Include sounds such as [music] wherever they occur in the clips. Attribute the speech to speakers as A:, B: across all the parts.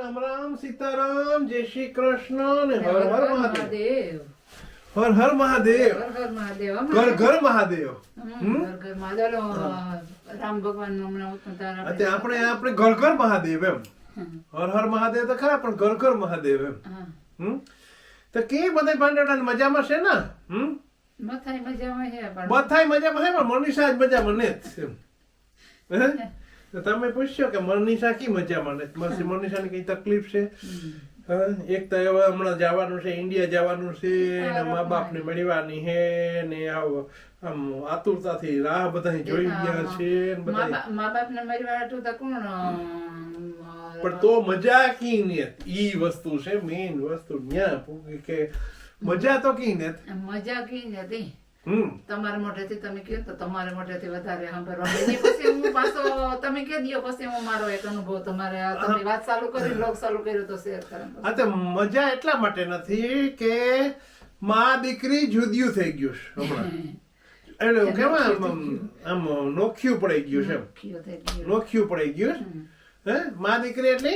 A: રામ રામ સીતારામ જય શ્રી કૃષ્ણ ને હર હર મહાદેવ. હર હર મહાદેવ. ઘર ઘર મહાદેવ.
B: રામ ભગવાન આપણે-
A: આપણે ઘર ઘર મહાદેવ એમ. હર હર મહાદેવ તો ખરા પણ ઘર ઘર મહાદેવ એમ. હમ? તો કે બધા પાંડેટા મજામાં છે ને? હમ?
B: મથાઈ મજામાં છે પણ.
A: મજામાં છે પણ મનીષા જ મજામાં ને જ એમ. તમે પૂછ્યો કે મનીષા કી મજામાં ને મનીષા ની કઈ તકલીફ છે? એક તો હવે હમણાં જવાનું છે ઇન્ડિયા જવાનું છે ને મા બાપ ને મળવાની હે ને આવ આમ આતુરતાથી રાહ બધા જોઈ ગયા છે
B: મા
A: બધા
B: બા- મા બાપ ને મરવા તો કોણ
A: પણ તો મજા કી ને ઈ વસ્તુ છે મેઇન વસ્તુ. ન્યા કે મજા તો કી ને
B: મજા કી નથી તમારા મોઢેથી તમે કહો તો તમારા મોઢેથી વધારે સાંભળવા પછી હું પાછો તમે કે દિયો પછી હું મારો એક અનુભવ તમારે તમે વાત ચાલુ કરી બ્લોગ ચાલુ કર્યું તો શેર કરો.
A: હા તો મજા એટલા માટે નથી કે માં દીકરી જુદિયું થઈ ગયું છે હમણાં. [laughs] એટલે કેવા આમ નોખ્યું પડી ગયું છે નોખ્યું પડી ગયું હે માં દીકરી એટલે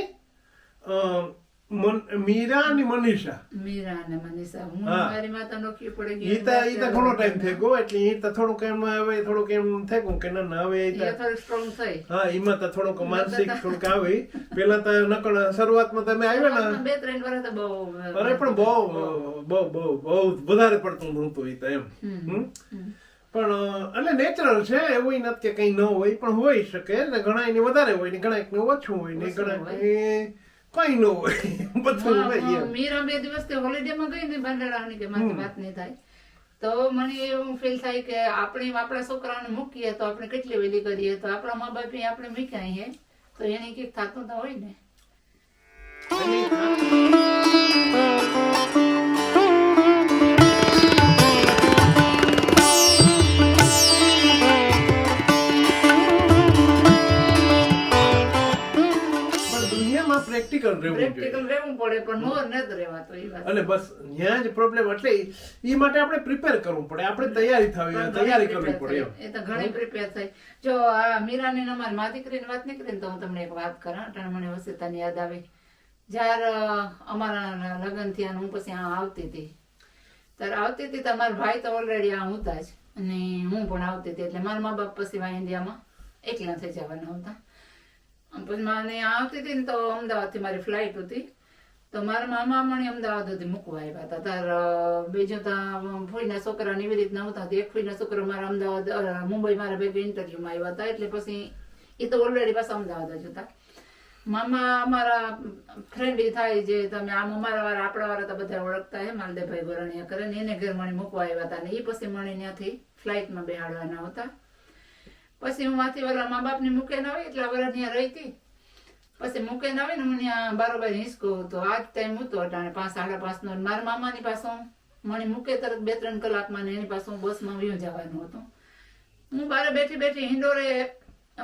A: મીરા અને મનીષા.
B: મીરા અને મનીષા. હું મારી માતા કી પડી ગઈ
A: ઈતા ઈતા ઘણો ટાઈમ થઈ ગયો એટલે ઈ તો થોડુંક એમ આવે થોડુંક એમ થઈ ગયું કે ના ના હવે ઈ
B: એ
A: તો
B: સ્ટ્રોંગ થઈ.
A: હા ઈમાં તો થોડુંક માનસિક થોડુંક આવે. પેલા તો નકળ શરૂઆતમાં તમે આવ્યા ને
B: બે ત્રણ વર્ષ તો બહુ
A: અરે પણ બહુ બહુ. બહુ બહુ વધારે પડતું નહોતું ઈ તો એમ. પણ એટલે નેચરલ છે એવું નથી કે કઈ ન હોય પણ હોઈ શકે ને ઘણા એની વધારે હોય ને ઘણા ને ઓછું હોય ને ઘણા કઈ ન હોય. બધું હોય એમ.
B: મીરા બે દિવસ તે હોલિડે માં ગઈ ને બાંદડાની કે મારી વાત નહીં થાય. તો મને એવું ફીલ થાય કે આપણે આપણા છોકરાઓને મૂકીએ તો આપણે કેટલી વેલી કરીએ. તો આપણા મા બાપ આપણે મૂક્યા તો એને કંઈક થતું તો હોય ને.
A: પ્રેક્ટિકલ રહેવું
B: પ્રેક્ટિકલ રહેવું પડે પણ મોર નથી રહેવાતો એ વાત.
A: અને બસ ત્યાં જ પ્રોબ્લેમ એટલે એ માટે આપણે પ્રિપેર કરવું પડે. આપણે તૈયારી થવી તૈયારી કરવી પડે
B: એ તો ઘણી પ્રિપેર થઈ જો આ મીરાની અમારી મા દીકરીની વાત નીકળી તો હું તમને એક વાત કરા અટાણે મને વસીતાની યાદ આવે. જ્યારે અમારા લગ્ન થયા હું પછી આ આવતી હતી. ત્યારે આવતી હતી તો મારા ભાઈ તો ઓલરેડી આ હતા જ. અને હું પણ આવતી હતી. એટલે મારા મા બાપ પછી વા ઇન્ડિયામાં એકલા થઈ જવાના હતા. પછી મને આવતી હતી ને તો અમદાવાદથી મારી ફ્લાઇટ હતી. તો મારા મામા મને અમદાવાદ સુધી મૂકવા આવ્યા હતા. તાર બીજું તો ફોઈના છોકરા એવી રીતના હતા એક ફોઈના છોકરા મારા અમદાવાદ મુંબઈ મારા ભેગા ઇન્ટરવ્યુમાં આવ્યા હતા. એટલે પછી એ તો ઓલરેડી પાછા અમદાવાદ જ હતા. મામા અમારા ફ્રેન્ડ થાય જે તમે આમ અમારા વાળા, આપણા વાળા તો બધા ઓળખતા હે માલદેભાઈ ગોરણિયા કરે ને એને ઘર મણી મૂકવા આવ્યા હતા. ને એ પછી મણી ત્યાંથી ફ્લાઇટમાં બેહાડવાના હતા. પછી હું માથી વાળા મા બાપને મૂકે ન હોય એટલા વર્ષ ત્યાં રહી હતી પછી મૂકે ન હોય ને હું ત્યાં બારોબાર હિંચકો હતો. આ જ ટાઈમ હતો અટાણે પાંચ સાડા પાંચ નો મારા મામાની પાસે મને મૂકે તરત બે ત્રણ કલાકમાં ને એની પાસે હું બસમાં વ્યું જવાનું હતું. હું બારે બેઠી બેઠી હિંડોરે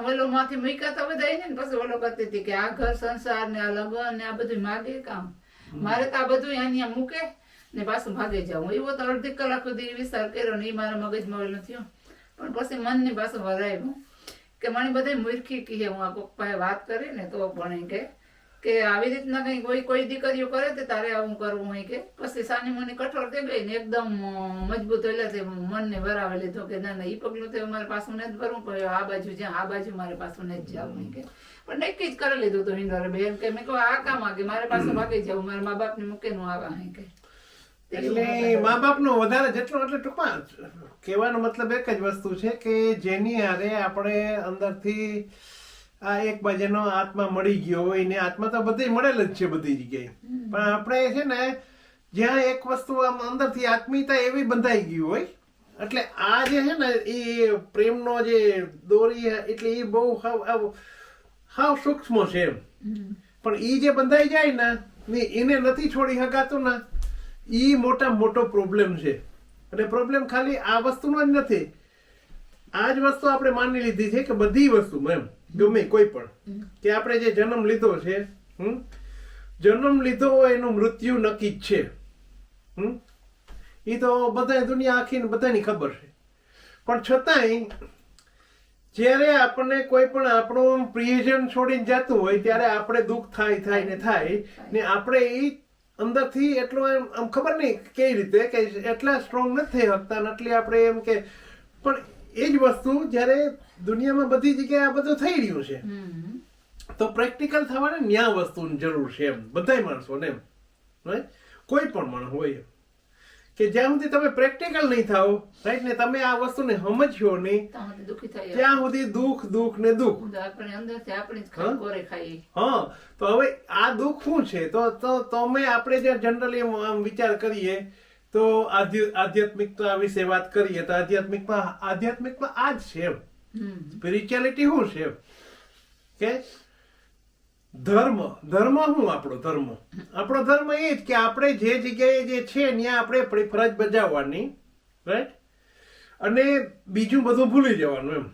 B: વલો માંથી મૂક્યા તો બધા ને પછી વલો કરતી હતી કે આ ઘર સંસાર ને આ લગ્ન ને આ બધું માગે કામ. મારે તો આ બધું અહીંયા મૂકે ને પાછું ભાગે જાઉં. એવો તો અડધી કલાક સુધી વિસ્તાર કર્યો ને એ મારા મગજમાં વેલો થયું. પણ પછી મનની પાછું વરાયું કે મને બધે મૂર્ખી કહે હું આ પપ્પાએ વાત કરી ને તો પણ કે કે આવી રીતના કઈ કોઈ કોઈ દીકરીઓ કરે તે તારે આવું કરવું હોય કે? પછી સાની મને કઠોર થઈ ગઈ ને એકદમ મજબૂત એટલે તે મનને ભરાવે લીધો કે ના ના એ પગલું તો મારે પાછું નથી ભરવું પડ્યું આ બાજુ જ્યાં આ બાજુ મારે પાછું નથી જવું હોય કે? પણ નક્કી જ કરી લીધું તો હિન્દર બેન કે મેં કહું આ કામ આ કે મારે પાછું ભાગી જવું મારા મા બાપને મૂકે નું આવા કે
A: એટલે મા બાપનો વધારે જેટલો એટલે ટૂંકમાં કહેવાનો મતલબ એક જ વસ્તુ છે કે જેની હારે આપણે અંદરથી આ એક બાજુનો આત્મા મળી ગયો હોય ને આત્મા તો બધી મળેલ જ છે બધી જગ્યાએ. પણ આપણે છે ને જ્યાં એક વસ્તુ આમ અંદરથી આત્મીયતા એવી બંધાઈ ગઈ હોય એટલે આ જે છે ને એ પ્રેમનો જે દોરી એટલે એ બહુ હાવ હાવ સૂક્ષ્મ છે એમ. પણ એ જે બંધાઈ જાય ને ને એને નથી છોડી શકાતું ને ઈ મોટા મોટો પ્રોબ્લેમ છે. અને પ્રોબ્લેમ ખાલી આ વસ્તુનો જ નથી. આ જ વસ્તુ આપણે માની લીધી છે કે બધી વસ્તુમાં એમ, ગમે કોઈ પણ, કે આપણે જે જન્મ લીધો છે, હમ? જન્મ લીધો હોય એનું મૃત્યુ નક્કી જ છે. હમ? એ તો બધા દુનિયા આખી બધાની ખબર છે. પણ છતાંય, જ્યારે આપણને કોઈ પણ આપણું પ્રિયજન છોડીને જતું હોય, ત્યારે આપણે દુઃખ થાય થાય ને થાય, ને આપણે એ અંદરથી એટલો એમ આમ ખબર નહીં કેવી રીતે કે એટલા સ્ટ્રોંગ નથી થઈ શકતા એટલી આપણે એમ કે પણ એ જ વસ્તુ જ્યારે દુનિયામાં બધી જગ્યાએ આ બધું થઈ રહ્યું છે તો પ્રેક્ટિકલ થવાને ન્યા વસ્તુની જરૂર છે એમ બધાય માણસોને એમ? કોઈ પણ માણસ હોય એમ. કે જ્યાં સુધી તમે પ્રેક્ટિકલ નહીં થાઓ રાઈટ ને તમે આ વસ્તુને સમજ્યો નહીં
B: ત્યાં સુધી દુઃખી
A: દુઃખ ને દુઃખ. હા? તો હવે આ દુઃખ શું છે? તો તો તમે આપણે જે જનરલી આમ વિચાર કરીએ તો આધ્યાત્મિકતા વિશે વાત કરીએ તો આધ્યાત્મિકમાં આધ્યાત્મિકમાં આ જ છે સ્પિરિચ્યુઆલિટી શું છે કે ધર્મ ધર્મ શું આપણો ધર્મ? આપણો ધર્મ એ જ કે આપણે જે જગ્યાએ જે છે, ત્યાં આપણે આપણી ફરજ બજાવવાની રાઈટ અને બીજું બધું ભૂલી જવાનું એમ.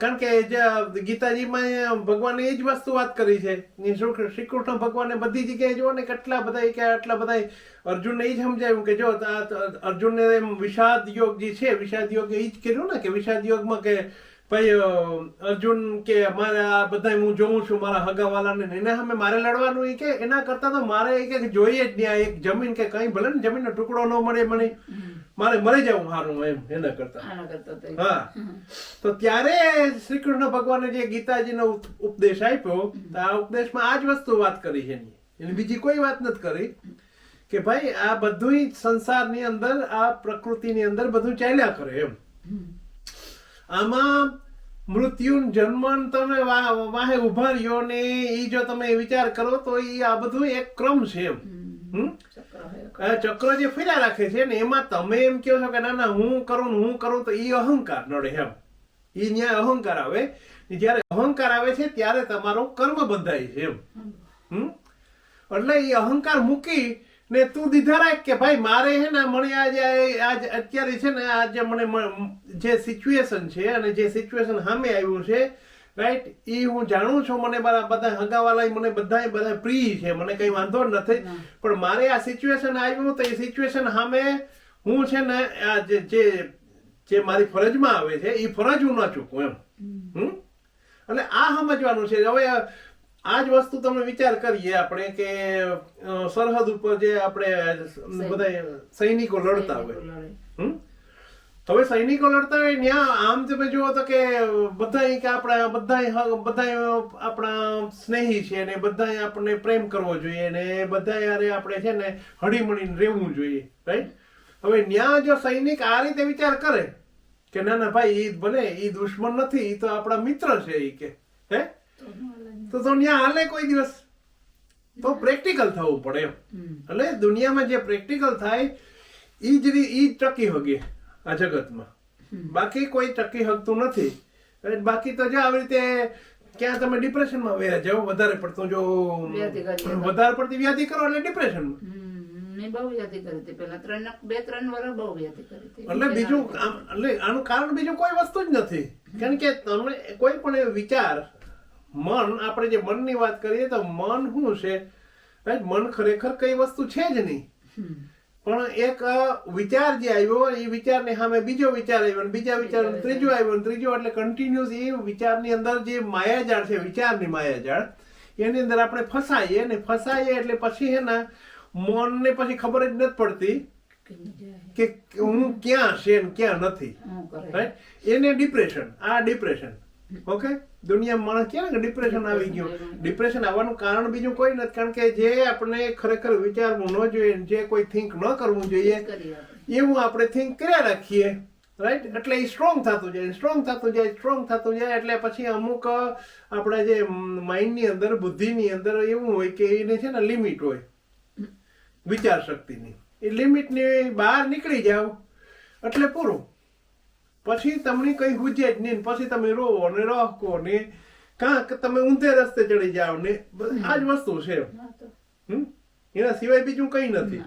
A: કારણ કે જે ગીતાજીમાં ભગવાને એ જ વસ્તુ વાત કરી છે શ્રી કૃષ્ણ ભગવાને બધી જગ્યાએ જો ને કેટલા બધા કે આટલા બધા અર્જુનને એ જ સમજાવ્યું કે જો અર્જુનને એમ વિષાદ યોગ જે છે, વિષાદ યોગ એ જ કર્યું ને, કે વિષાદ યોગમાં કે ભાઈ અર્જુન કે અમારે આ બધા હું જોઉં છું મારા હગાવાલાને એના સામે મારે લડવાનું એ કે એના કરતા તો મારે એ કે જોઈએ જ નહીં આ એક જમીન કે કઈ ભલે ને જમીનનો ટુકડો ન મળે મને. મારે મરી જવું સારું એમ એના કરતા.
B: તો
A: હા. તો ત્યારે શ્રી કૃષ્ણ ભગવાને જે ગીતાજીનો ઉપ- ઉપદેશ આપ્યો તો આ ઉપદેશમાં આ જ વસ્તુ વાત કરી છે એની. એની બીજી કોઈ વાત નથી કરી કે ભાઈ આ બધું સંસારની અંદર આ પ્રકૃતિની અંદર બધું ચાલ્યા કરે એમ. આમાં મૃત્યુ જન્મન તમે વા- વાહે ઊભા રહ્યો ને એ જો તમે વિચાર કરો તો એ આ બધું એક ક્રમ છે એમ.
B: ચક્ર
A: જે ફેર્યા રાખે છે ને એમાં તમે એમ કહો છો કે ના ના હું કરું ને હું કરું તો એ અહંકાર નડે એમ. એ ન્યાય અહંકાર આવે. જ્યારે અહંકાર આવે છે ત્યારે તમારો કર્મ બંધાય છે એમ. હમ. એટલે એ અહંકાર મૂકી ને તું દીધા રાખ કે ભાઈ મારે છે ને મને આજે આજ અત્યારે છે ને આજે મને જે સિચ્યુએશન છે અને જે સિચ્યુએશન સામે આવ્યું છે રાઈટ એ હું જાણું છું મને મારા બધા હગાવાલા મને બધા બધા પ્રિય છે મને કઈ વાંધો નથી. પણ મારે આ સિચ્યુએશન આવ્યું તો એ સિચ્યુએશન સામે હું છે ને આ જે જે જે મારી ફરજમાં આવે છે એ ફરજ હું ન ચૂકું એમ. હમ? એટલે આ સમજવાનું છે. હવે આ જ વસ્તુ તમે વિચાર કરીએ આપણે કે સરહદ ઉપર જે આપણે બધા સૈનિકો લડતા હોય? હવે સૈનિકો લડતા હોય ત્યાં આમ તમે જુઓ તો કે બધા કે આપણા બધા બધા આપણા સ્નેહી છે ને બધા આપણને પ્રેમ કરવો જોઈએ ને બધા યારે આપણે છે ને હળીમળીને રહેવું જોઈએ રાઈટ હવે ત્યાં જો સૈનિક આ રીતે વિચાર કરે કે ના ના ભાઈ એ ભલે એ દુશ્મન નથી એ તો આપણા મિત્ર છે એ કે હે
B: તો દુનિયા હાલે.
A: કોઈ દિવસ? તો પ્રેક્ટિકલ થવું પડે એમ. એટલે દુનિયામાં જે પ્રેક્ટિકલ થાય એ જ ઈ ટકી હગે આ જગતમાં. બાકી કોઈ ટકી હકતું નથી. બાકી તો જો આવી રીતે ક્યાં તમે ડિપ્રેશનમાં વયા જાઓ વધારે પડતું જો. વધારે પડતી વ્યાધિ કરો એટલે ડિપ્રેશનમાં એટલે બીજું એટલે આનું કારણ બીજું કોઈ વસ્તુ જ નથી. કારણ કે તમે કોઈ પણ વિચાર મન આપણે જે મનની વાત કરીએ તો મન શું છે? મન ખરેખર કઈ વસ્તુ છે જ નહીં. પણ એક વિચાર જે આવ્યો એ વિચારની સામે બીજો વિચાર આવ્યો અને બીજા વિચાર ત્રીજો આવ્યો. અને ત્રીજો એટલે કન્ટિન્યુઅસ એ વિચારની અંદર જે માયાજાળ છે વિચારની માયાજાળ એની અંદર આપણે ફસાઈએ ને ફસાઈએ એટલે પછી હે ને મનને પછી ખબર જ નથી પડતી.
B: કે
A: હું ક્યાં છે ને ક્યાં નથી. રાઈટ? એને ડિપ્રેશન આ ડિપ્રેશન ઓકે દુનિયામાં માણસ ક્યાં ને ડિપ્રેશન આવી ગયું? ડિપ્રેશન આવવાનું કારણ બીજું કોઈ નથી. કારણ કે જે આપણે ખરેખર વિચારવું ન જોઈએ જે કોઈ થિંક ન કરવું જોઈએ એવું આપણે થિંક કર્યા રાખીએ. રાઈટ એટલે એ સ્ટ્રોંગ થતું જાય. સ્ટ્રોંગ થતું જાય સ્ટ્રોંગ થતું જાય એટલે પછી અમુક આપણા જે માઇન્ડની અંદર બુદ્ધિની અંદર એવું હોય કે એને છે ને લિમિટ હોય. વિચાર શક્તિની. એ લિમિટની બહાર નીકળી જાવ. એટલે પૂરું. પછી તમને કઈ હુજે જ નહીં પછી તમે રોવો ને રોકો ને કાં કે તમે ઊંધે રસ્તે ચડી જાઓ ને આ જ વસ્તુ છે? એના સિવાય બીજું કંઈ નથી.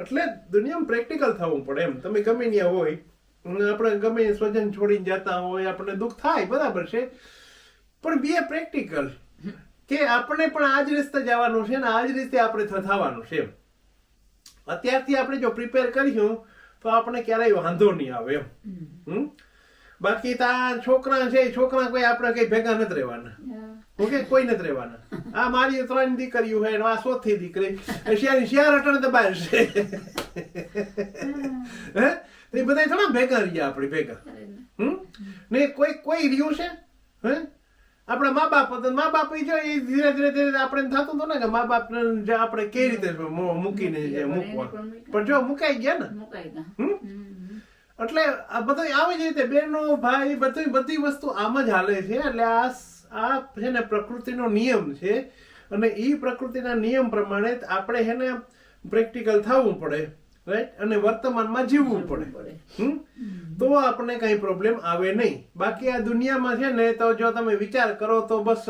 A: એટલે દુનિયામાં પ્રેક્ટિકલ થવું પડે એમ. તમે ગમે ત્યાં હોય આપણે ગમે સ્વજન છોડીને જતા હોય આપણને દુઃખ થાય બરાબર છે. પણ બી એ પ્રેક્ટિકલ કે આપણે પણ આ જ રીતે જવાનું છે ને આ જ રીતે આપણે થવાનું છે એમ. અત્યારથી આપણે જો પ્રિપેર કરીશું તો આપણે ક્યારેય વાંધો નહીં આવે એમ? બાકી તો છોકરા છે છોકરા કોઈ આપણે કઈ ભેગા નથી રહેવાના. ઓકે કોઈ નથી રહેવાના. આ મારી ત્રણ દીકરીઓ હોય આ ચોથી દીકરી શિયાર શિયાર અટણ તો બહાર છે. [laughs] હે? તો એ બધા થોડા ભેગા રહ્યા આપણે ભેગા. હમ? ને કોઈ કોઈ રહ્યું છે? હે? આપણા મા બાપ હતા મા બાપ જો એ ધીરે ધીરે ધીરે આપણે થતું હતું ને કે મા બાપ આપણે કઈ રીતે મૂકીને મૂકવા. પણ જો મુકાઈ ગયા ને?
B: મુકાઈ ગયા.
A: એટલે આ બધું આવી જ રીતે બેનો ભાઈ બધી બધી વસ્તુ આમ જ હાલે છે. એટલે આ આ છે ને પ્રકૃતિનો નિયમ છે. અને એ પ્રકૃતિના નિયમ પ્રમાણે આપણે છે ને પ્રેક્ટિકલ થવું પડે. રાઈટ અને વર્તમાનમાં જીવવું પડે. તો આપણે કઈ પ્રોબ્લેમ આવે નહીં. બાકી આ દુનિયામાં છે ને તો જો તમે વિચાર કરો તો બસ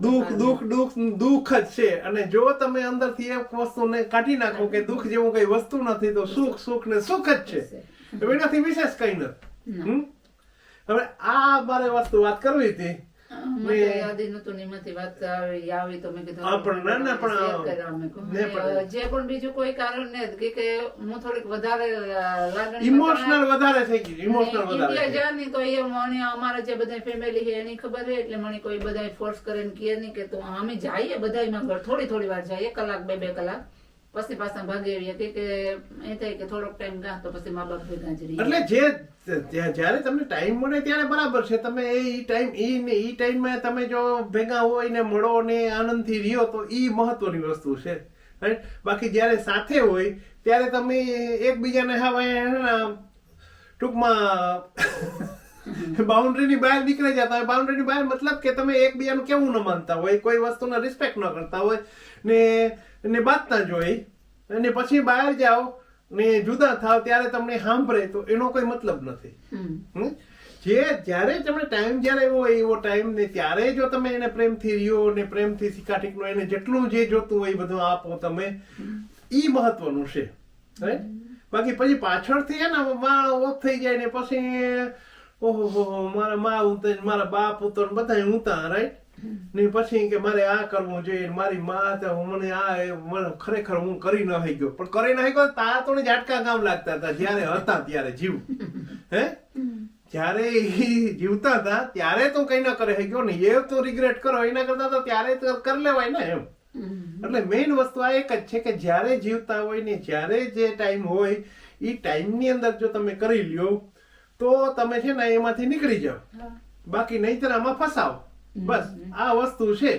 A: દુઃખ દુઃખ દુઃખ દુઃખ જ છે. અને જો તમે અંદરથી એક વસ્તુને કાઢી નાખો કે દુઃખ જેવું કઈ વસ્તુ નથી તો સુખ સુખ ને સુખ જ છે. એનાથી વિશેષ કઈ નથી? હવે આ મારે વસ્તુ વાત કરવી હતી.
B: જે પણ બીજું કોઈ કારણ ને કે હું થોડીક વધારે
A: ઇમોશનલ વધારે થઈ ગયું ઇમોશનલ વધારે
B: તો એ મને અમારા જે બધા ફેમિલી છે એની ખબર છે એટલે મને કોઈ બધા ફોર્સ કરે કે નહીં કે તું અમે જઈએ બધાયમાં ઘર થોડી થોડી વાર જઈએ કલાક બે બે કલાક. પછી પાછા ભાગી આવીએ કે એ થાય કે થોડોક ટાઈમ ગા તો પછી મા બાપ ભેગા જ રહી
A: એટલે જે જ્યારે તમને ટાઈમ મળે ત્યારે બરાબર છે. તમે એ ટાઈમ એ ને ઈ ટાઈમમાં તમે જો ભેગા હોય ને મળો ને આનંદથી રહ્યો તો એ મહત્વની વસ્તુ છે. રાઈટ બાકી જ્યારે સાથે હોય ત્યારે તમે એકબીજાને હવે ટૂંકમાં [laughs] બાઉન્ડ્રીની બહાર નીકળી જતા હોય. બાઉન્ડ્રીની બહાર મતલબ કે તમે એકબીજાનું કેવું ન માનતા હોય. કોઈ વસ્તુનો રિસ્પેક્ટ ન કરતા હોય. ને ને બાંધતા જોઈ અને પછી બહાર જાઓ ને જુદા થાવ ત્યારે તમને સાંભળે તો એનો કોઈ મતલબ નથી? જે જ્યારે તમને ટાઈમ જ્યારે હોય એવો ટાઈમ ને ત્યારે જો તમે એને પ્રેમથી રહ્યો ને પ્રેમથી સિકાટીકનો એને જેટલું જે જોતું હોય એ બધું આપો તમે એ મહત્વનું છે. રાઈટ બાકી પછી પાછળથી હે ને માં ઓફ થઈ જાય ને પછી ઓહો હો હો, મારા મા ઉતર મારા બાપ ઉતર બધા ઉતા રાઈટ ને પછી કે મારે આ કરવું જોઈએ મારી મા તો મને આ મને ખરેખર હું કરી ન ગયો પણ કરી ન ગયો તા તો ને ઝાટકા કામ લાગતા હતા જ્યારે હતા ત્યારે જીવ. હે? જ્યારે જીવતા હતા ત્યારે તો કઈ ના કરે ગયો ને એ તો રિગ્રેટ કરો એના કરતા તો ત્યારે તો કરી લેવાય ને એમ. એટલે મેઇન વસ્તુ આ એક જ છે કે જ્યારે જીવતા હોય ને જ્યારે જે ટાઈમ હોય એ ટાઈમની અંદર જો તમે કરી લ્યો તો તમે છે ને એમાંથી નીકળી જાઓ. બાકી નહીતર આમાં ફસાવ. બસ આ વસ્તુ છે.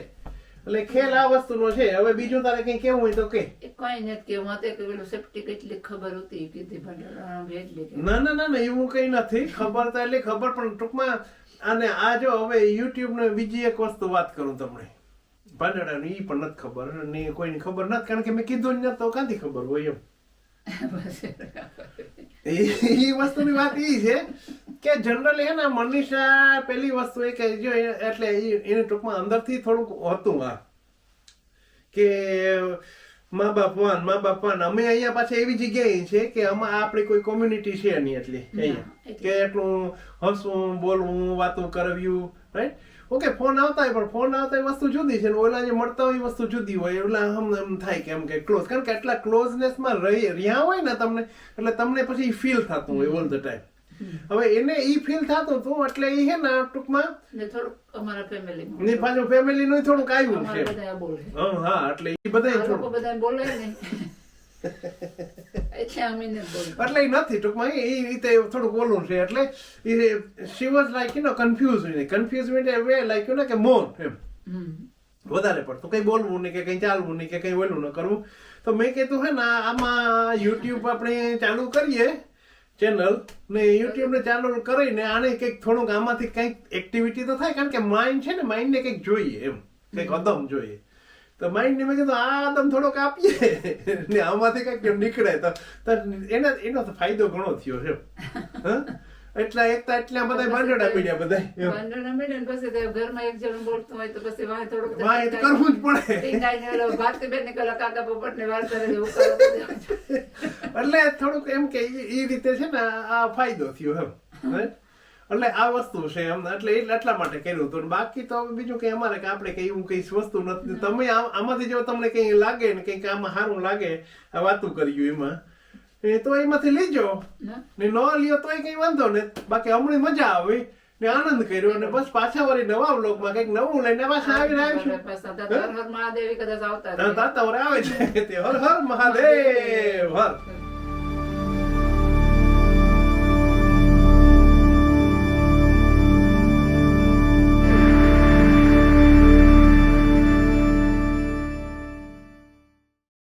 A: એટલે ખેલ આ વસ્તુનો છે. હવે બીજું તારે કઈ કેવું હોય તો કે.
B: કઈ નથી કે માતે કે પેલું સેફ્ટી કેટલી ખબર હતી કીધી
A: ના ના ના ના એવું કઈ નથી. ખબર તો એટલે ખબર પણ ટૂંકમાં અને આ જો હવે યુટ્યુબ ને બીજી એક વસ્તુ વાત કરું તમને. ભાંડડાની ઈ પણ નથી ખબર ને કોઈની ખબર નથી. કારણ કે મેં કીધું જ નથી તો ક્યાંથી ખબર હોય એમ? [laughs] એ વસ્તુની વાત એ છે કે જનરલી હે ને મનીષા પેલી વસ્તુ એ કે જો એટલે એને ટૂંકમાં અંદરથી થોડુંક હતું આ. કે મા બાપ વાન મા બાપ વાન અમે અહીંયા પાછા એવી જગ્યાએ છે કે આમાં આપણી કોઈ કોમ્યુનિટી છે નહીં એટલી અહીંયા કે એટલું હસવું બોલવું વાતું કરવ્યું રાઈટ ઓકે ફોન આવતા હોય પણ ફોન આવતા હોય વસ્તુ જુદી છે ઓલા જે મળતા હોય વસ્તુ જુદી હોય. ઓલા હમ એમ થાય કે એમ કે ક્લોઝ કારણ કે એટલા ક્લોઝનેસમાં રહી રહ્યા હોય ને તમને એટલે તમને પછી ફીલ થતું હોય ઓલ ધ ટાઈમ હવે એને ઈ ફીલ થતું હતું એટલે ઈ હે ને ટૂંકમાં
B: ને થોડુંક અમારા ફેમિલી
A: ને પાછું ફેમિલી નું થોડુંક આવ્યું છે. હા એટલે થોડું
B: બધા બોલે ને. એટલે અમે નથી
A: એટલે નથી ટૂંકમાં એ રીતે થોડુંક ઓલું છે એટલે she was like you know confuse confuse a way like you ને કે મોન એમ. વધારે પડતું. કઈ બોલવું નહીં કે કઈ ચાલવું નહીં કે કઈ ઓલું ન કરવું. તો મેં કીધું હે ને આમાં યુટ્યુબ આપણે ચાલુ કરીએ ચેનલ ને યુટ્યુબ ને ચાલુ કરીને આને કંઈક થોડુંક આમાંથી કંઈક એક્ટિવિટી તો થાય કારણ કે માઇન્ડ છે ને માઇન્ડ ને કંઈક જોઈએ એમ. કંઈક અદમ જોઈએ. તો માઇન્ડને મેં કીધું આ આદમ થોડોક આપીએ. ને આમાંથી કંઈક નીકળે તો એના એનો તો ફાયદો ઘણો થયો છે. [laughs] એટલા એકતા એટલા બધા ભાંડોડા પીડ્યા બધા
B: વાંઢોના ને પછી ઘરમાં એક જણ બોલતું હોય તો પછી વાહ થોડુંક
A: વાહ, તો કરવું જ પડે.
B: ટીંગાઈને બેન ને પેલા કાકા પોપટને વાર કરે એવું
A: એટલે થોડુંક એમ કે ઈ રીતે છે ને આ ફાયદો થયો એમ? એટલે આ વસ્તુ છે એમ એટલે એટલા માટે કર્યું હતું. બાકી તો બીજું કઈ અમારે કે આપણે કઈ એવું કઈ વસ્તુ નથી. તમે આમાંથી જો તમને કઈ લાગે ને કંઈક આમાં સારું લાગે આ વાતું કર્યું એમાં. એ તો એમાંથી લેજો.
B: ને.
A: ન લ્યો તોય કઈ વાંધો ને. બાકી હમણાં મજા આવી ને આનંદ કર્યો ને બસ પાછા વળી નવા બ્લોગમાં કંઈક નવું લઈને પાછા આવીને
B: રહ્યા તો હર મહાદેવી કદાચ આવતા
A: તાતા આવે છે. તે હર હર મહાદેવ હર.